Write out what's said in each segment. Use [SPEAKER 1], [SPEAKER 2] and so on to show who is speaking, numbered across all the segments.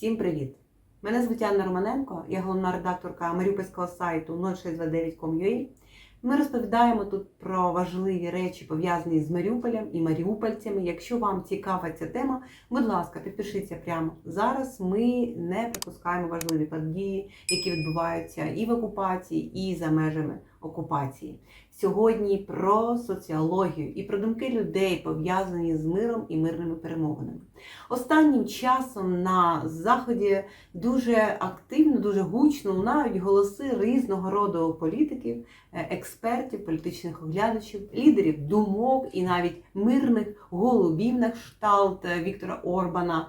[SPEAKER 1] Всім привіт! Мене звуть Анна Романенко, я головна редакторка маріупольського сайту 0629.com.ua. Ми розповідаємо тут про важливі речі, пов'язані з Маріуполем і маріупольцями. Якщо вам цікава ця тема, будь ласка, підпишіться прямо зараз. Ми не пропускаємо важливі події, які відбуваються і в окупації, і за межами окупації. Сьогодні про соціологію і про думки людей, пов'язані з миром і мирними перемовинами. Останнім часом на заході дуже активно, дуже гучно лунають голоси різного роду політиків, е, експертів, політичних оглядачів, лідерів думок і навіть мирних голубів на кшталт е, Віктора Орбана.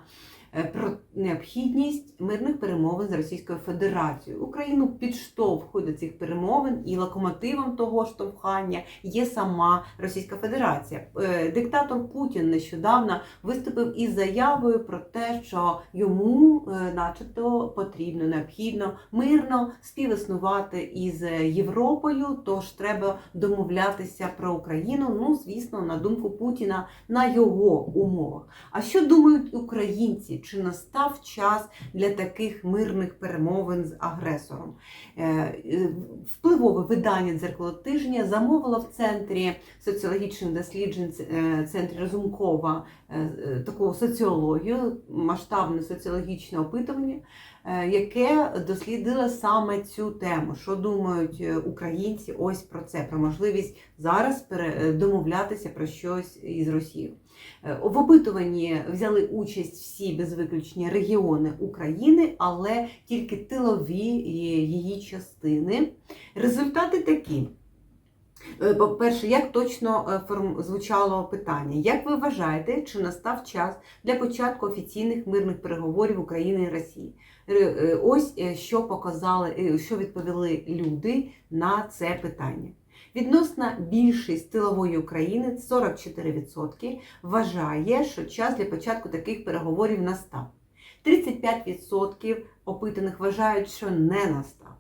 [SPEAKER 1] Е, Про необхідність мирних перемовин з Російською Федерацією. Україну підштовхує до цих перемовин, і локомотивом того штовхання є сама Російська Федерація. Е, Диктатор Путін нещодавно виступив із заявою про те, що йому, е, начебто, потрібно, необхідно мирно співіснувати із Європою. Тож треба домовлятися про Україну. Ну, звісно, на думку Путіна, на його умовах. А що думають українці? Чи настав час для таких мирних перемовин з агресором? Е, е, Впливове видання дзеркало тижня замовило в центрі соціологічних досліджень е, центрі Разумкова е, таку соціологію, масштабне соціологічне опитування, яке дослідило саме цю тему. Що думають е, українці ось про це, про можливість зараз е, домовлятися про щось із Росією. Е, В опитуванні взяли участь всі без виключення регіони України, але тільки тилові її частини. Результати такі. Е, По-перше, як точно е, звучало питання? Як ви вважаєте, чи настав час для початку офіційних мирних переговорів України і Росії? Е, Ось що показали, що відповіли люди на це питання. Відносна більшість тилової України 44% вважає, що час для початку таких переговорів настав. 35% опитаних вважають, що не настав.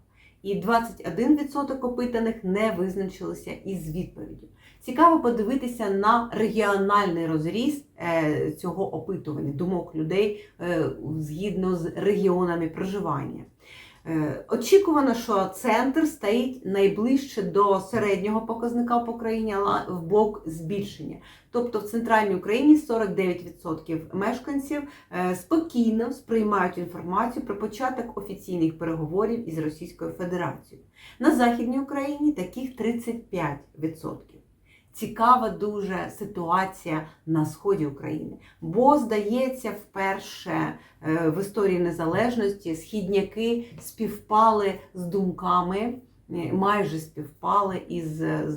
[SPEAKER 1] І 21% опитаних не визначилися із відповіддю. Цікаво подивитися на регіональний розріз е, цього опитування, думок людей е, згідно з регіонами проживання. Е, Очікувано, що центр стоїть найближче до середнього показника по країні, але в бок збільшення. Тобто в центральній Україні 49% мешканців е, спокійно сприймають інформацію про початок офіційних переговорів із Російською Федерацією. На Західній Україні таких 35%. Цікава дуже ситуація на сході України, бо здається, вперше е, в історії незалежності східняки співпали з думками, е, майже співпали із е,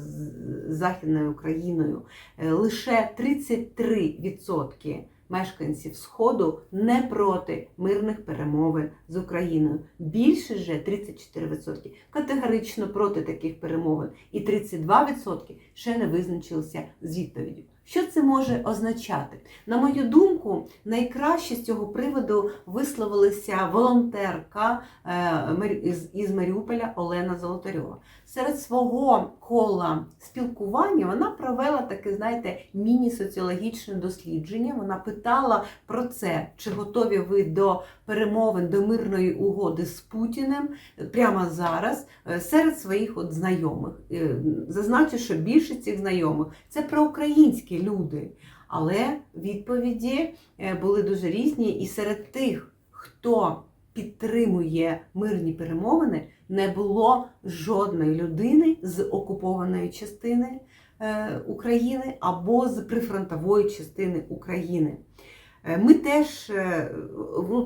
[SPEAKER 1] Західною Україною. Лише 33% мешканців Сходу не проти мирних перемовин з Україною. Більше же 34% категорично проти таких перемовин, і 32% ще не визначилися з відповіддю. Що це може означати? На мою думку, найкраще з цього приводу висловилася волонтерка е, із- Маріуполя Олена Золотарьова. Серед свого кола спілкування вона провела таке, знаєте, міні-соціологічне дослідження. Вона питала про це, чи готові ви до перемовин до мирної угоди з Путіним прямо зараз е, серед своїх от знайомих. Е, Зазначу, що більшість цих знайомих це проукраїнські люди. Але відповіді е, були дуже різні, і серед тих, хто підтримує мирні перемовини, не було жодної людини з окупованої частини е, України або з прифронтової частини України. Е, Ми теж,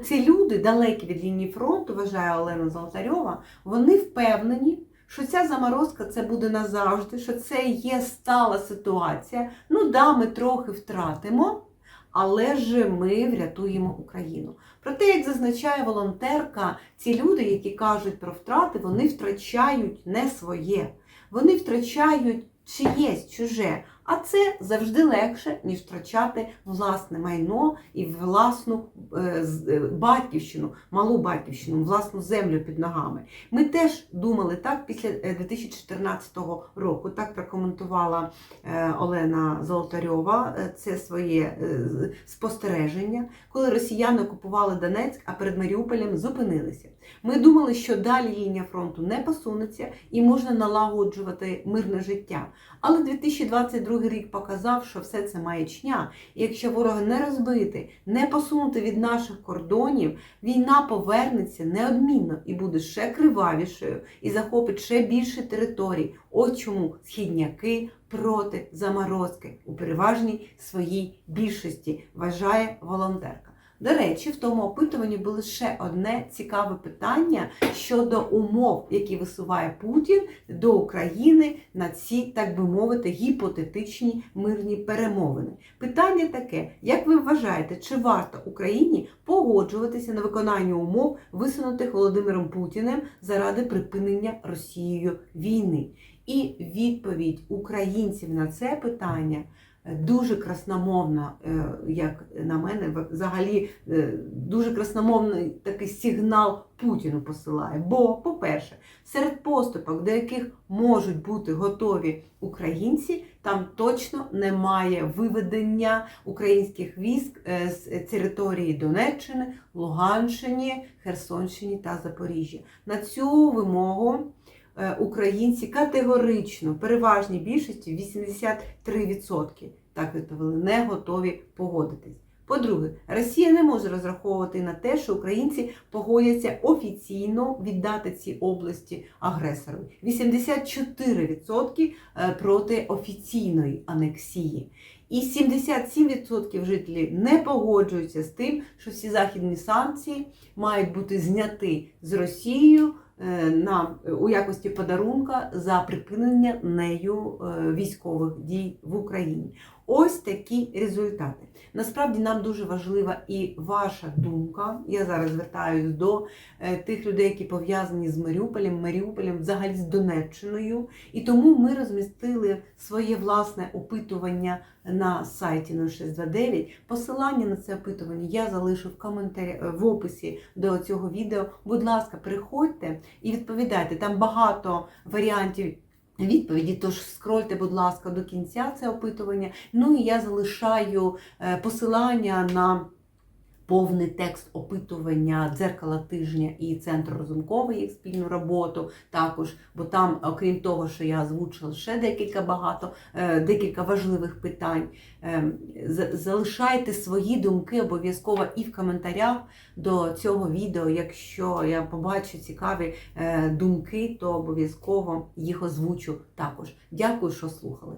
[SPEAKER 1] ці люди, далекі від лінії фронту, вважає Олена Золотарьова, вони впевнені, що ця заморозка це буде назавжди, що це є стала ситуація. Ну да, ми трохи втратимо, але ж ми врятуємо Україну. Проте, як зазначає волонтерка, ці люди, які кажуть про втрати, вони втрачають не своє, вони втрачають чиєсь чуже, А це завжди легше, ніж втрачати власне майно і власну е, е, батьківщину, малу батьківщину, власну землю під ногами. Ми теж думали так після е, 2014 року. Так прокоментувала е, Олена Золотарьова е, це своє е, спостереження, коли росіяни окупували Донецьк, а перед Маріуполем зупинилися. Ми думали, що далі лінія фронту не посунеться і можна налагоджувати мирне життя. Але 2022 рік показав, що все це маячня. І якщо ворога не розбити, не посунути від наших кордонів, війна повернеться неодмінно і буде ще кривавішою, і захопить ще більше територій. От чому східняки проти заморозки у переважній своїй більшості, вважає волонтерка. До речі, в тому опитуванні було ще одне цікаве питання щодо умов, які висуває Путін до України на ці, так би мовити, гіпотетичні мирні перемовини. Питання таке: як ви вважаєте, чи варто Україні погоджуватися на виконання умов, висунутих Володимиром Путіним заради припинення Росією війни? І відповідь українців на це питання дуже красномовна, е, як на мене, взагалі е, дуже красномовний такий сигнал Путіну посилає. Бо, по-перше, серед поступок, до яких можуть бути готові українці, там точно немає виведення українських військ е, з території Донеччини, Луганщини, Херсонщини та Запоріжжя. На цю вимогу українці категорично, переважній більшості 83%, так відповіли, не готові погодитись. По-друге, Росія не може розраховувати на те, що українці погодяться офіційно віддати ці області агресору. 84% е, проти офіційної анексії. І 77% жителів не погоджуються з тим, що всі західні санкції мають бути зняті з Росією е, на, у якості подарунка за припинення нею е, військових дій в Україні. Ось такі результати. Насправді нам дуже важлива і ваша думка. Я зараз звертаюсь до е, тих людей, які пов'язані з Маріуполем, Маріуполем, взагалі з Донеччиною. І тому ми розмістили своє власне опитування на сайті 0629. Посилання на це опитування я залишу в коментарі в описі до цього відео. Будь ласка, переходьте і відповідайте. Там багато варіантів. Відповіді, тож скрольте, будь ласка, до кінця це опитування. Ну і я залишаю е, посилання на повний текст опитування дзеркала тижня і центру розумкової їх спільну роботу. Також, бо там, окрім того, що я озвучила ще декілька багато, е, декілька важливих питань. Е, Залишайте свої думки обов'язково і в коментарях до цього відео. Якщо я побачу цікаві е, думки, то обов'язково їх озвучу також. Дякую, що слухали.